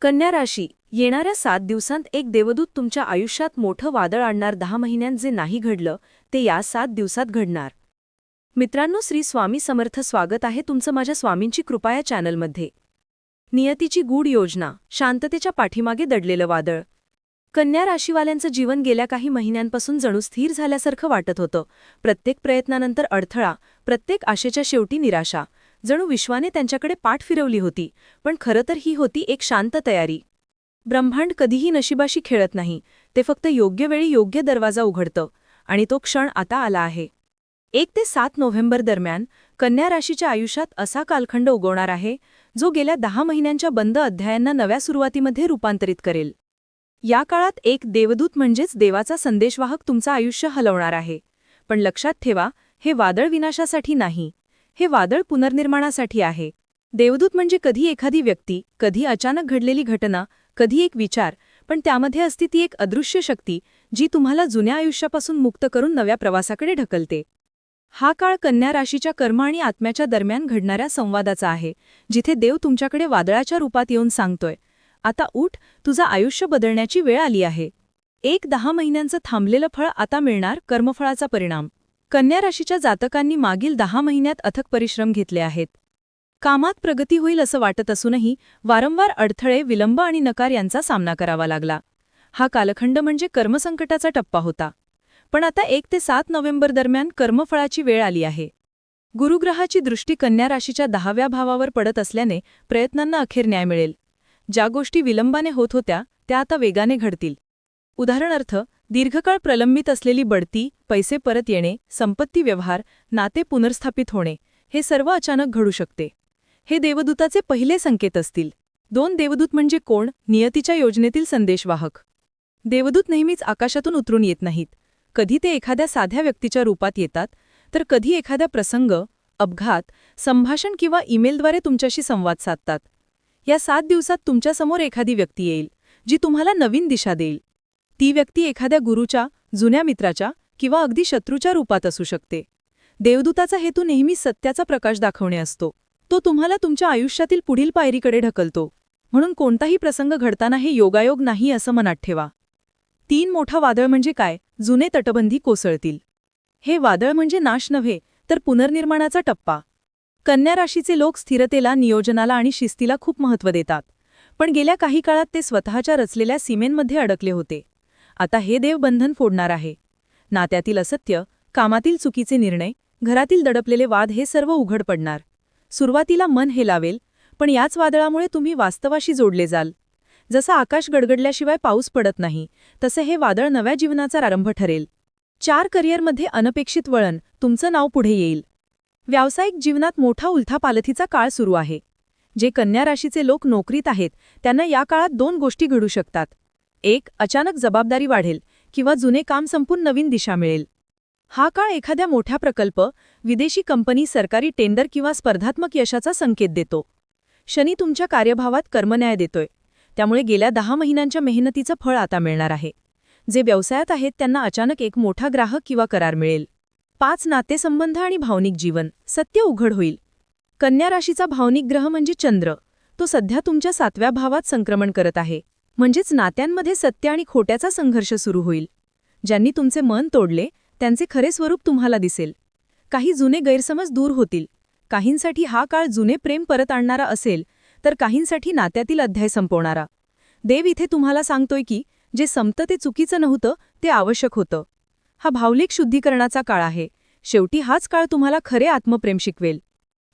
कन्या राशी येणाऱ्या सात दिवसांत एक देवदूत तुमच्या आयुष्यात मोठं वादळ आणणार दहा महिन्यांत जे नाही घडलं ते या सात दिवसात घडणार. मित्रांनो श्री स्वामी समर्थ स्वागत आहे तुमचं माझ्या स्वामींची कृपा या चॅनलमध्ये. नियतीची गूढ योजना शांततेच्या पाठीमागे दडलेलं वादळ. कन्या राशीवाल्यांचं जीवन गेल्या काही महिन्यांपासून जणू स्थिर झाल्यासारखं वाटत होतं. प्रत्येक प्रयत्नानंतर अडथळा प्रत्येक आशेच्या शेवटी निराशा. जणू विश्वाने त्यांच्याकडे पाठ फिरवली होती पण खरं तर ही होती एक शांत तयारी. ब्रह्मांड कधीही नशिबाशी खेळत नाही ते फक्त योग्य वेळी योग्य दरवाजा उघडतं आणि तो क्षण आता आला आहे. एक ते सात नोव्हेंबर दरम्यान कन्या राशीच्या आयुष्यात असा कालखंड उगवणार आहे जो गेल्या दहा महिन्यांच्या बंद अध्यायांना नव्या सुरुवातीमध्ये रूपांतरित करेल. या काळात एक देवदूत म्हणजेच देवाचा संदेशवाहक तुमचं आयुष्य हलवणार आहे. पण लक्षात ठेवा हे वादळ विनाशासाठी नाही. हे वादळ पुनर्निर्माणासाठी आहे. देवदूत म्हणजे कधी एखादी व्यक्ती कधी अचानक घडलेली घटना कधी एक विचार पण त्यामध्ये असती ती एक अदृश्य शक्ती जी तुम्हाला जुन्या आयुष्यापासून मुक्त करून नव्या प्रवासाकडे ढकलते. हा काळ कन्या राशीच्या कर्म आणि आत्म्याच्या दरम्यान घडणाऱ्या संवादाचा आहे जिथे देव तुमच्याकडे वादळाच्या रूपात येऊन सांगतोय आता उठ तुझं आयुष्य बदलण्याची वेळ आली आहे. एक दहा महिन्यांचं थांबलेलं फळ आता मिळणार कर्मफळाचा परिणाम. कन्या राशीच्या जातकांनी मागील दहा महिन्यात अथक परिश्रम घेतले आहेत. कामात प्रगती होईल असं वाटत असूनही वारंवार अडथळे विलंब आणि नकार यांचा सामना करावा लागला. हा कालखंड म्हणजे कर्मसंकटाचा टप्पा होता. पण आता एक ते सात नोव्हेंबर दरम्यान कर्मफळाची वेळ आली आहे. गुरुग्रहाची दृष्टी कन्या राशीच्या दहाव्या भावावर पडत असल्याने प्रयत्नांना अखेर न्याय मिळेल. ज्या गोष्टी विलंबाने होत होत्या त्या आता वेगाने घडतील. उदाहरणार्थ दीर्घकाळ प्रलंबित असलेली बढती पैसे परत येणे संपत्ती व्यवहार नाते पुनर्स्थापित होणे हे सर्व अचानक घडू शकते. हे देवदूताचे पहिले संकेत असतील. दोन देवदूत म्हणजे कोण नियतीच्या योजनेतील संदेशवाहक. देवदूत नेहमीच आकाशातून उतरून येत नाहीत. कधी ते एखाद्या साध्या व्यक्तीच्या रूपात येतात तर कधी एखाद्या प्रसंग अपघात संभाषण किंवा ईमेलद्वारे तुमच्याशी संवाद साधतात. या सात दिवसात तुमच्यासमोर एखादी व्यक्ती येईल जी तुम्हाला नवीन दिशा देईल. ती व्यक्ती एखाद्या गुरुच्या जुन्या मित्राच्या किंवा अगदी शत्रूच्या रूपात असू शकते. देवदूताचा हेतू नेहमी सत्याचा प्रकाश दाखवणे असतो. तो तुम्हाला तुमच्या आयुष्यातील पुढील पायरीकडे ढकलतो. म्हणून कोणताही प्रसंग घडताना हे योगायोग नाही असं मनात ठेवा. तीन मोठा वादळ म्हणजे काय? जुने तटबंदी कोसळतील. हे वादळ म्हणजे नाश नव्हे तर पुनर्निर्माणाचा टप्पा. कन्या राशीचे लोक स्थिरतेला नियोजनाला आणि शिस्तीला खूप महत्त्व देतात. पण गेल्या काही काळात ते स्वतःच्या रचलेल्या सीमेंमध्ये अडकले होते. आता हे देव बंधन फोडणार आहे. नात्यातील असत्य कामातील चुकीचे निर्णय घरातील दडपलेले वाद हे सर्व उघड पडणार. सुरुवातीला मन हे लावेल पण याच वादळामुळे तुम्ही वास्तवाशी जोडले जाल. जसं आकाश गडगडल्याशिवाय पाऊस पडत नाही तसे हे वादळ नव्या जीवनाचा आरंभ ठरेल. चार करिअरमध्ये अनपेक्षित वळण तुमचं नाव पुढे येईल. व्यावसायिक जीवनात मोठा उलथापालथीचा काळ सुरू आहे. जे कन्या राशीचे लोक नोकरीत आहेत त्यांना या काळात दोन गोष्टी घडू शकतात. एक अचानक जबाबदारी वाढेल किंवा जुने काम संपून नवीन दिशा मिळेल. हा काळ एखाद्या मोठ्या प्रकल्प विदेशी कंपनी सरकारी टेंडर किंवा स्पर्धात्मक यशाचा संकेत देतो. शनी तुमच्या कार्यभावात कर्मन्याय देतोय. त्यामुळे गेल्या दहा महिन्यांच्या मेहनतीचं फळ आता मिळणार आहे. जे व्यवसायात आहेत त्यांना अचानक एक मोठा ग्राहक किंवा करार मिळेल. पाच नातेसंबंध आणि भावनिक जीवन. सत्य उघड होईल. कन्या राशीचा भावनिक ग्रह म्हणजे चंद्र. तो सध्या तुमच्या सातव्या भावात संक्रमण करत आहे. म्हणजेच नात्यांमध्ये सत्य आणि खोट्याचा संघर्ष सुरू होईल. ज्यांनी तुमचे मन तोडले त्यांचे खरे स्वरूप तुम्हाला दिसेल. काही जुने गैरसमज दूर होतील. काहींसाठी हा काळ जुने प्रेम परत आणणारा असेल तर काहींसाठी नात्यातील अध्याय संपवणारा. देव इथे तुम्हाला सांगतोय की जे संपतं ते चुकीचं नव्हतं ते आवश्यक होतं. हा भावलिक शुद्धीकरणाचा काळ आहे. शेवटी हाच काळ तुम्हाला खरे आत्मप्रेम शिकवेल.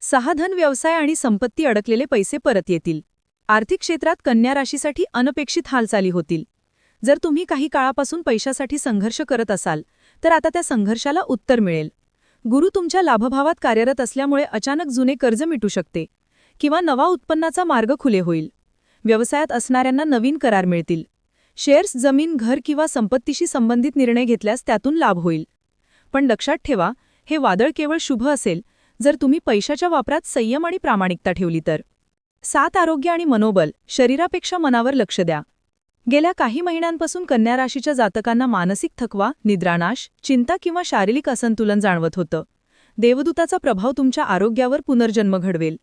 सहाधन व्यवसाय आणि संपत्ती अडकलेले पैसे परत येतील. आर्थिक क्षेत्रात कन्या राशीसाठी अनपेक्षित हालचाली होतील. जर तुम्ही काही काळापासून पैशासाठी संघर्ष करत असाल तर आता त्या संघर्षाला उत्तर मिळेल. गुरु तुमच्या लाभभावात कार्यरत असल्यामुळे अचानक जुने कर्ज मिटू शकते किंवा नवा उत्पन्नाचा मार्ग खुले होईल. व्यवसायात असणाऱ्यांना नवीन करार मिळतील. शेअर्स जमीन घर किंवा संपत्तीशी संबंधित निर्णय घेतल्यास त्यातून लाभ होईल. पण लक्षात ठेवा हे वादळ केवळ शुभ असेल जर तुम्ही पैशाच्या वापरात संयम आणि प्रामाणिकता ठेवली तर. सात आरोग्य आणि मनोबल शरीरापेक्षा मनावर लक्ष द्या. गेल्या काही महिन्यांपासून कन्या राशीच्या जातकांना मानसिक थकवा निद्रानाश चिंता किंवा शारीरिक असंतुलन जाणवत होतं. देवदूताचा प्रभाव तुमच्या आरोग्यावर पुनर्जन्म घडवेल.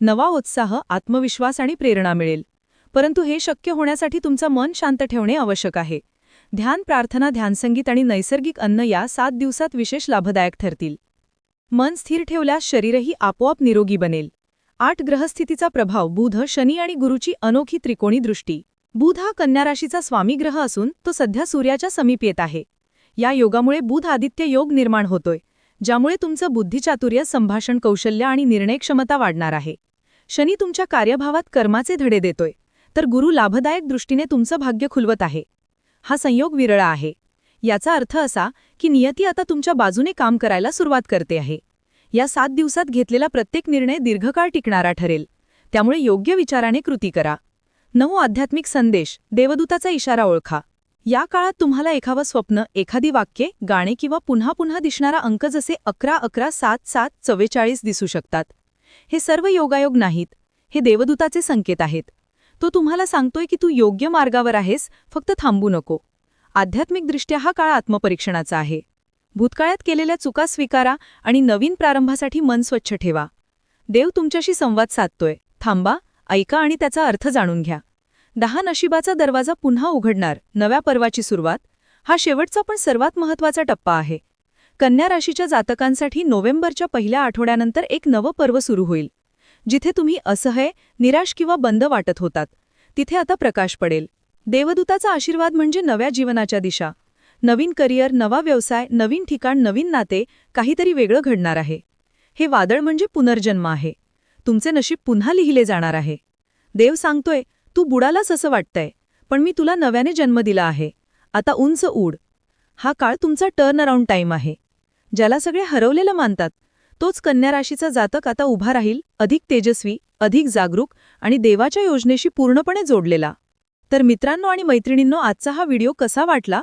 नवा उत्साह आत्मविश्वास आणि प्रेरणा मिळेल. परंतु हे शक्य होण्यासाठी तुमचं मन शांत ठेवणे आवश्यक आहे. ध्यान प्रार्थना ध्यानसंगीत आणि नैसर्गिक अन्न या सात दिवसात विशेष लाभदायक ठरतील. मन स्थिर ठेवल्यास शरीरही आपोआप निरोगी बनेल. आठ ग्रहस्थितीचा प्रभाव बुध शनी आणि गुरुची अनोखी त्रिकोणी दृष्टी. बुध हा कन्या राशीचा स्वामी ग्रह असून तो सध्या सूर्याच्या समीप येत आहे. या योगामुळे बुध आदित्य योग निर्माण होतोय ज्यामुळे तुमचं बुद्धिचातुर्य संभाषण कौशल्य आणि निर्णय क्षमता वाढणार आहे. शनी तुमच्या कार्यभावात कर्माचे धडे देतोय तर गुरु लाभदायक दृष्टीने तुमचं भाग्य खुलवत आहे. हा संयोग विरळा आहे. याचा अर्थ असा की नियती आता तुमच्या बाजूने काम करायला सुरुवात करते आहे. या सात दिवसात घेतलेला प्रत्येक निर्णय दीर्घकाळ टिकणारा ठरेल. त्यामुळे योग्य विचाराने कृती करा. नऊ आध्यात्मिक संदेश देवदूताचा इशारा ओळखा. या काळात तुम्हाला एखावं स्वप्न एखादी वाक्ये गाणे किंवा पुन्हा पुन्हा दिसणारा अंक जसे अकरा अकरा सात सात चव्वेचाळीस दिसू शकतात. हे सर्व योगायोग नाहीत. हे देवदूताचे संकेत आहेत. तो तुम्हाला सांगतोय की तू योग्य मार्गावर आहेस फक्त थांबू नको. आध्यात्मिकदृष्ट्या हा काळ आत्मपरीक्षणाचा आहे. भूतकाळात केलेल्या चुका स्वीकारा आणि नवीन प्रारंभासाठी मन स्वच्छ ठेवा. देव तुमच्याशी संवाद साधतोय. थांबा ऐका आणि त्याचा अर्थ जाणून घ्या. दहा नशिबाचा दरवाजा पुन्हा उघडणार नव्या पर्वाची सुरुवात. हा शेवटचा पण सर्वात महत्त्वाचा टप्पा आहे. कन्या राशीच्या जातकांसाठी नोव्हेंबरच्या पहिल्या आठवड्यानंतर एक नवं पर्व सुरू होईल. जिथे तुम्ही असह्य निराश किंवा बंद वाटत होतात. तिथे आता प्रकाश पडेल. देवदूताचा आशीर्वाद म्हणजे नव्या जीवनाच्या दिशा. नवीन करिअर नवा व्यवसाय नवीन ठिकाण नवीन नाते काहीतरी वेगळं घडणार आहे. हे वादळ म्हणजे पुनर्जन्म आहे. तुमचे नशीब पुन्हा लिहिले जाणार आहे. देव सांगतोय तू बुडालाच असं वाटतंय पण मी तुला नव्याने जन्म दिला आहे. आता उंच उड. हा काळ तुमचा टर्न अराउंड टाईम आहे. ज्याला सगळे हरवलेलं मानतात तोच कन्या राशीचा जातक आता उभा राहील अधिक तेजस्वी अधिक जागरूक आणि देवाच्या योजनेशी पूर्णपणे जोडलेला. तर मित्रांनो आणि मैत्रिणींनो आजचा हा व्हिडिओ कसा वाटला?